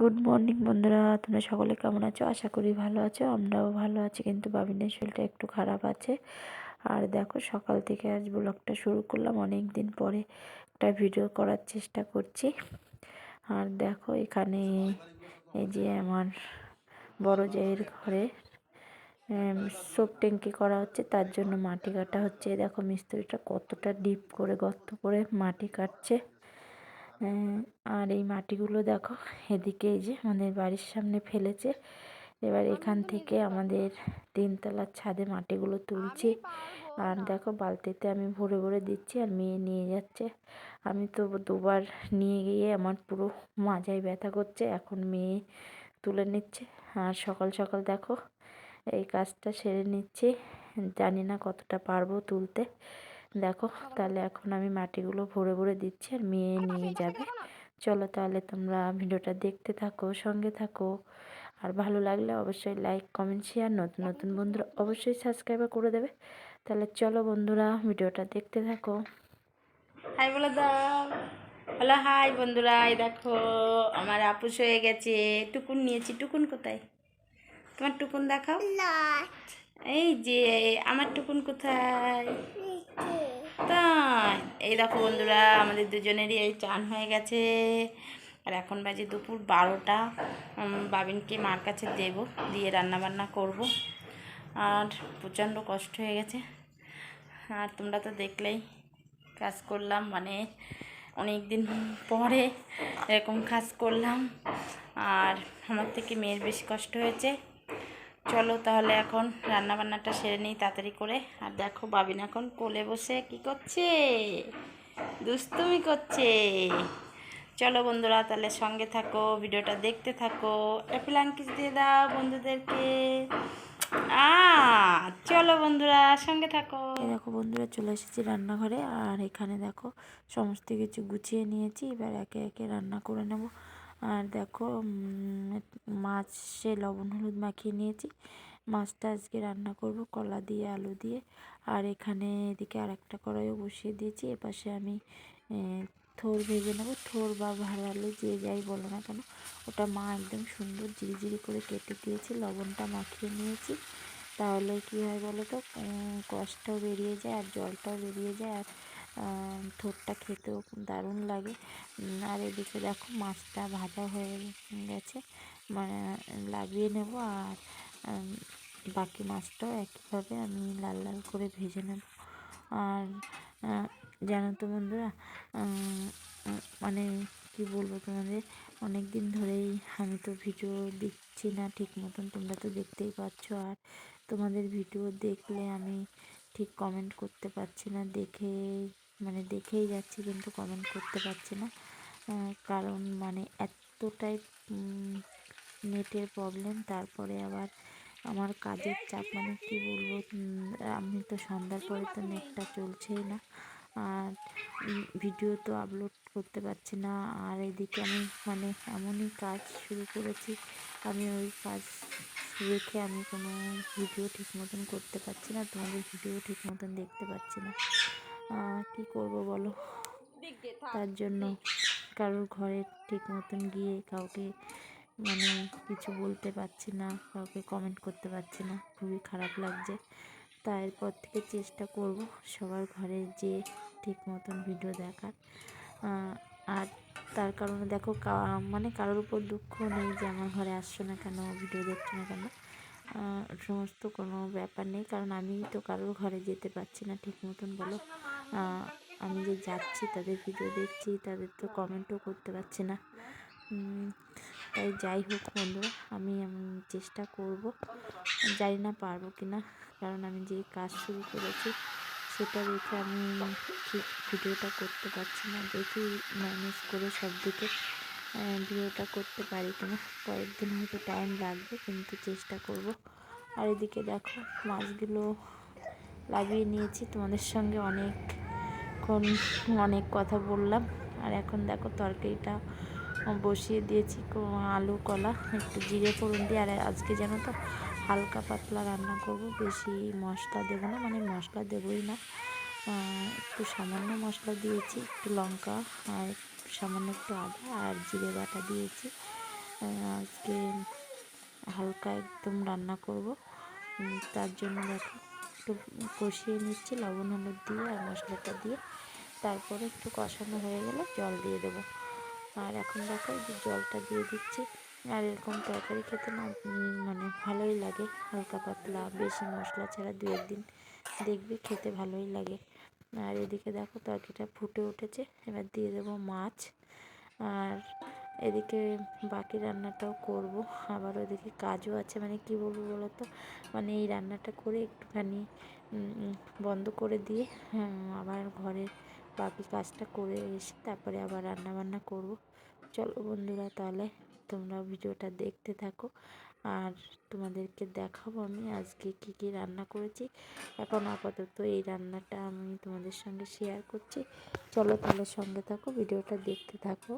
Good morning বন্ধুরা। তোমরা সকলে কেমন আছো? আশা করি ভালো আছো। আমরাও ভালো আছি, কিন্তু বাবিনের শরীরটা একটু খারাপ আছে। আর দেখো, সকাল থেকে আজ ব্লগটা শুরু করলাম। অনেক দিন পরে একটা ভিডিও করার চেষ্টা করছি। আর দেখো, এখানে এই যে আমার বড় জায়ের ঘরে সোপ ট্যাঙ্কি করা হচ্ছে। তার জন্য মাটি কাটা হচ্ছে। দেখো, মিস্ত্রিটা কতটা ডিপ করে, গর্ত করে মাটি কাটছে। আর এই মাটিগুলো দেখো এদিকে এই যে আমাদের বাড়ির সামনে ফেলেছে। এবার এখান থেকে আমাদের তিনতলার ছাদে মাটিগুলো তুলছি। আর দেখো বালতিতে আমি ভরে ভরে দিচ্ছি আর মেয়ে নিয়ে যাচ্ছে। আমি তো দুবার নিয়ে গিয়ে আমার পুরো মাজায় ব্যথা করছে এখন মেয়ে তুলে নিচ্ছে। আর সকাল সকাল দেখো এই কাজটা সেরে নিচ্ছি। জানি না কতটা পারব তুলতে। দেখো তাহলে এখন আমি মাটিগুলো ভরে ভরে দিচ্ছি আর মেয়ে নিয়ে যাবে। চলো তাহলে তোমরা ভিডিওটা দেখতে থাকো সঙ্গে থাকো। আর ভালো লাগলে অবশ্যই লাইক কমেন্ট শেয়ার নতুন নতুন বন্ধুরা অবশ্যই সাবস্ক্রাইব করে দেবে। তাহলে চলো বন্ধুরা ভিডিওটা দেখতে থাকো। হাই বলে দাও হ্যালো হাই বন্ধুরা এই দেখো আমার আপুস হয়ে গেছে। টুকুন নিয়েছি টুকুন কোথায়? তোমার টুকুন দেখাও। এই যে আমার টুকুন কোথায়? এই দেখো বন্ধুরা, আমাদের দুজনেরই এই চান হয়ে গেছে। আর এখন বাজে দুপুর বারোটা। বাবিনকে মার কাছে দেব, দিয়ে রান্না বান্না করব। আর প্রচণ্ড কষ্ট হয়ে গেছে। আর তোমরা তো দেখলেই কাজ করলাম মানে অনেক দিন পরে এরকম কাজ করলাম। আর আমার থেকে মেয়ের বেশি কষ্ট হয়েছে। চলো তাহলে এখন রান্না বান্নাটা সেরে নিই তাড়াতাড়ি করে। আর দেখো বাবিন এখন কোলে বসে কি করছে? দুষ্টুমি করছে। চলো বন্ধুরা তাহলে সঙ্গে থাকো, ভিডিওটা দেখতে থাকো। অ্যাপেল আঙ্কিস দিয়ে দাও বন্ধুদেরকে। আ, চলো বন্ধুরা সঙ্গে থাকো। দেখো বন্ধুরা চলে এসেছি রান্নাঘরে। আর এখানে দেখো সমস্ত কিছু গুছিয়ে নিয়েছি। এবার একে একে রান্না করে নেব। আর দেখো মাছে লবণ হলুদ মাখিয়ে নিয়েছি। মাছটা আজকে রান্না করব কলা দিয়ে, আলু দিয়ে। আর এখানে এদিকে আর একটা কড়াইও বসিয়ে দিয়েছি। এপাশে আমি থোর ভেজে নেব। থোর বা ভাড়ালে যে যাই বলো না কেন, ওটা মা একদম সুন্দর জিরি করে কেটে দিয়েছি। লবণটা মাখিয়ে নিয়েছি। তাহলে কি হয় বলো তো কষ্টটাও বেরিয়ে যায় আর জলটাও বেরিয়ে যায়। আর থোরটা খেতেও দারুণ লাগে। আর এদিকে দেখো মাছটা ভাজা হয়ে গেছে। মানে লাগিয়ে নেব আর বাকি মাছটাও একইভাবে আমি লাল লাল করে ভেজে নেব। আর জানো তো বন্ধুরা মানে কি বলব তোমাদের অনেক দিন ধরেই আমি তো ভিডিও দিচ্ছি না ঠিক মতন, তোমরা তো দেখতেই পাচ্ছ। আর তোমাদের ভিডিও দেখলে আমি ঠিক কমেন্ট করতে পারছি না, দেখে মানে দেখেই যাচ্ছি কিন্তু কমেন্ট করতে পারছি না। কারণ মানে এতটাই নেটের প্রবলেম তারপরে আবার আমার কাজের চাপ মানে কী বলব আমি তো সন্ধ্যার পরে তো নেটটা চলছেই না। আর ভিডিও তো আপলোড করতে পারছি না। আর এদিকে আমি মানে এমনই কাজ শুরু করেছি, আমি ওই কাজ রেখে আমি কোনো ভিডিও ঠিক মতন করতে পারছি না, তোমাদের ভিডিও ঠিক মতন দেখতে পাচ্ছি না। কি করব বলো? তার জন্য কারোর ঘরে ঠিক মতন গিয়ে কাউকে মানে কিছু বলতে পারছি না, কাউকে কমেন্ট করতে পারছি না, খুবই খারাপ লাগছে। তাই এরপর থেকে চেষ্টা করব সবার ঘরে যে ঠিক মতন ভিডিও দেখার। আর তার কারণে দেখো মানে কারোর উপর দুঃখ নেই যে আমার ঘরে আসছো না কেন ভিডিও দেখছ না কেন। সমস্ত কোনো ব্যাপার নেই। কারণ আমি তো কারোর ঘরে যেতে পারছি না ঠিক মতন বলো। আমি যে যাচ্ছি, তাদের ভিডিও দেখছি, তাদের তো কমেন্টও করতে পারছি না। তাই যাই হোক বন্ধুরা, আমি চেষ্টা করব। জানি না পারব কি না কারণ আমি যে কাজ শুরু করেছি, সেটা দেখে আমি ঠিক ভিডিওটা করতে পারছি না। দেখি ম্যানেজ করে সব দিকে ভিডিওটা করতে পারি কিনা, কয়েকদিন হয়তো টাইম লাগবে, কিন্তু চেষ্টা করব। আর এদিকে দেখো, মাছগুলো লাগিয়ে নিয়েছি। তোমাদের সঙ্গে অনেকক্ষণ অনেক কথা বললাম। আর এখন দেখো, তরকারিটা বসিয়ে দিয়েছি আলু, কলা, একটু জিরে, ফোড়ন দিয়ে। আর আজকে যেন তো, হালকা পাতলা রান্না করব। বেশি মশলা দেবো না মানে মশলা দেবই না। একটু সামান্য মশলা দিয়েছি, একটু লঙ্কা আর সামান্য একটু আদা আর জিরে বাটা দিয়েছি। আজকে হালকা একদম রান্না করব। তার জন্য দেখো একটু কষিয়ে নিচ্ছি লবণ হলুদ দিয়ে আর মশলাটা দিয়ে। তারপরে একটু কষানো হয়ে গেলে জল দিয়ে দেবো। আর এখন দেখো যে জলটা দিয়ে দিচ্ছি। আর এরকম তরকারি খেতে না মানে ভালোই লাগে। হালকা পাতলা, বেশি মশলা ছাড়া দু একদিন দেখবি খেতে ভালোই লাগে। আর এদিকে দেখো তরকারিটা ফুটে উঠেছে। এবার দিয়ে দেবো মাছ। আর এদিকে বাকি রান্নাটাও করব। আবার ওদিকে কাজও আছে মানে কি বলব বলো তো মানে এই রান্নাটা করে একটুখানি বন্ধ করে দিয়ে আবার ঘরের বাকি কাজটা করে এসে তারপরে আবার রান্না বান্না করব। চলো বন্ধুরা তাহলে। তোমরা ভিডিওটা দেখতে থাকো। আর তোমাদেরকে দেখাবো আমি আজকে কি কি রান্না করেছি। এখন আপাতত এই রান্নাটা আমি তোমাদের সঙ্গে শেয়ার করছি। চলো তাহলে সঙ্গে থাকো, ভিডিওটা দেখতে থাকো।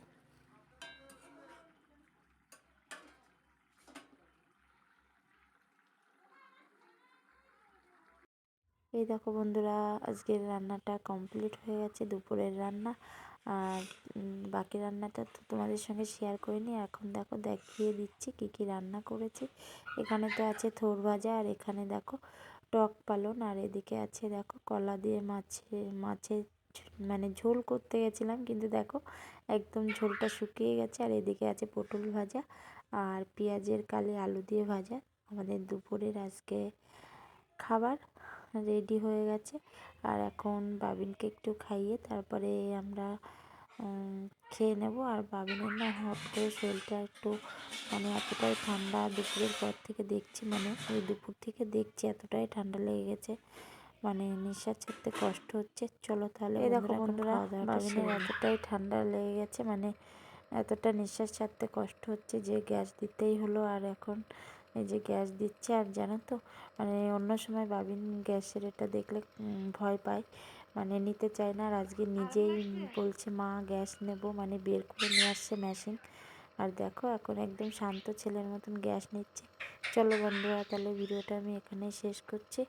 এই দেখো বন্ধুরা, আজকের রান্নাটা কমপ্লিট হয়ে গেছে, দুপুরের রান্না। আর বাকি রান্নাটা তো তোমাদের সঙ্গে শেয়ার করিনি। এখন দেখো দেখিয়ে দিচ্ছি কি কি রান্না করেছি। এখানে তো আছে থোর ভাজা আর এখানে দেখো টক পালন। আর এদিকে আছে দেখো কলা দিয়ে মাছে মাছের মানে ঝোল করতে গেছিলাম। কিন্তু দেখো একদম ঝোলটা শুকিয়ে গেছে। আর এদিকে আছে পটল ভাজা আর পেঁয়াজের কালি আলু দিয়ে ভাজা। আমাদের দুপুরের আজকে খাবার। রেডি হয়ে গেছে। আর এখন বাবিনকে একটু খাইয়ে তারপরে আমরা খেয়ে নেব। আর বাবিনের না হট করে শরীরটা একটু মানে এতটাই ঠান্ডা দুপুরের পর থেকে দেখছি মানে ওই দুপুর থেকে দেখছি এতটাই ঠান্ডা লেগে গেছে। মানে নিঃশ্বাস ছাড়তে কষ্ট হচ্ছে। চলো তাহলে এই দেখো বন্ধুরা বাবিনের এতটাই ঠান্ডা লেগে গেছে মানে এতটা নিঃশ্বাস ছাড়তে কষ্ট হচ্ছে যে গ্যাস দিতেই হলো। আর এখন এই যে গ্যাস দিচ্ছে আর জানো তো? মানে অন্য সময় বাবিন গ্যাসের এটা দেখলে ভয় পায়। মানে নিতে চায় না আর আজকে নিজেই বলছে, মা, গ্যাস নেব। মানে বের করে নিয়ে আসছে মেশিন। আর দেখো, এখন একদম শান্ত ছেলের মতন গ্যাস নিচ্ছে। চলো বন্ধুরা, তাহলে ভিডিওটা আমি এখানেই শেষ করছি।